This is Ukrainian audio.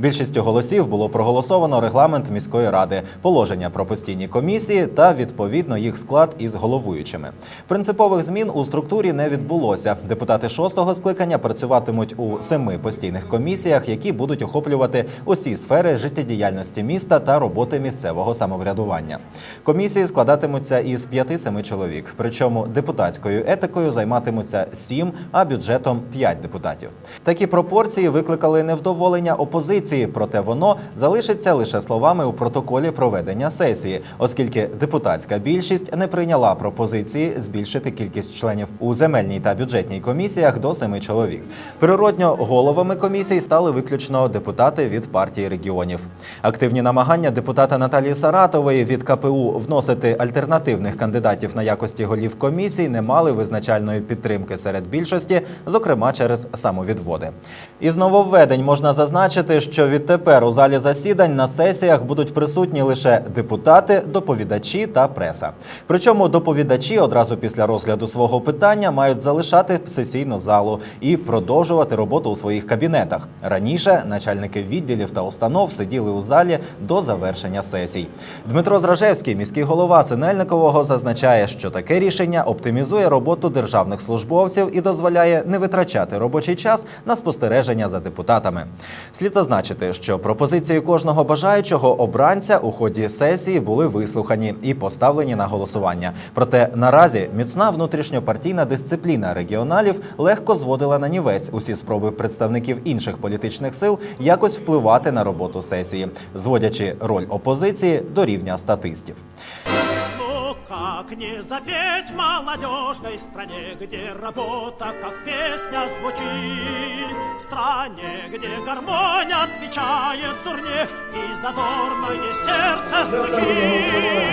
Більшістю голосів було проголосовано регламент міської ради, положення про постійні комісії та відповідно їх склад із головуючими. Принципових змін у структурі не відбулося. Депутати шостого скликання працюватимуть у семи постійних комісіях, які будуть охоплювати усі сфери життєдіяльності міста та роботи місцевого самоврядування. Комісії складатимуться із 5-7 чоловік. Причому депутатською етикою займатимуться 7, а бюджетом 5 депутатів. Такі пропорції викликали невдоволення опозиції, проте воно залишиться лише словами у протоколі проведення сесії, оскільки депутатська більшість не прийняла пропозиції збільшити кількість членів у земельній та бюджетній комісіях до 7 чоловік. Природньо головами комісій стали виключно депутати від партії регіонів. Активні намагання депутата Наталії Саратової від КПУ вносити альтернативних кандидатів на якості голів комісій не мали визначальної підтримки серед більшості, зокрема через самовідводи. Із нововведень можна зазначити, що відтепер у залі засідань на сесіях будуть присутні лише депутати, доповідачі та преса. Причому доповідачі одразу після розгляду свого питання мають залишати сесійну залу і продовжувати роботу у своїх кабінетах. Раніше начальники відділів та установ сиділи у залі до завершення сесій. Дмитро Зражевський, міський голова Синельникового, зазначає, що таке рішення оптимізує роботу державних службовців і дозволяє не витрачати робочий час на спостереження за депутатами. Слід зазначити, що пропозиції кожного бажаючого обранця у ході сесії були вислухані і поставлені на голосування. Проте наразі міцна внутрішньопартійна дисципліна регіоналів легко зводила на нівець усі спроби представників інших політичних сил якось впливати на роботу сесії, зводячи роль опозиції до рівня статистів. Как не запеть молодежной стране, где работа как песня звучит, в стране, где гармония отвечает зурне и задорное сердце стучит.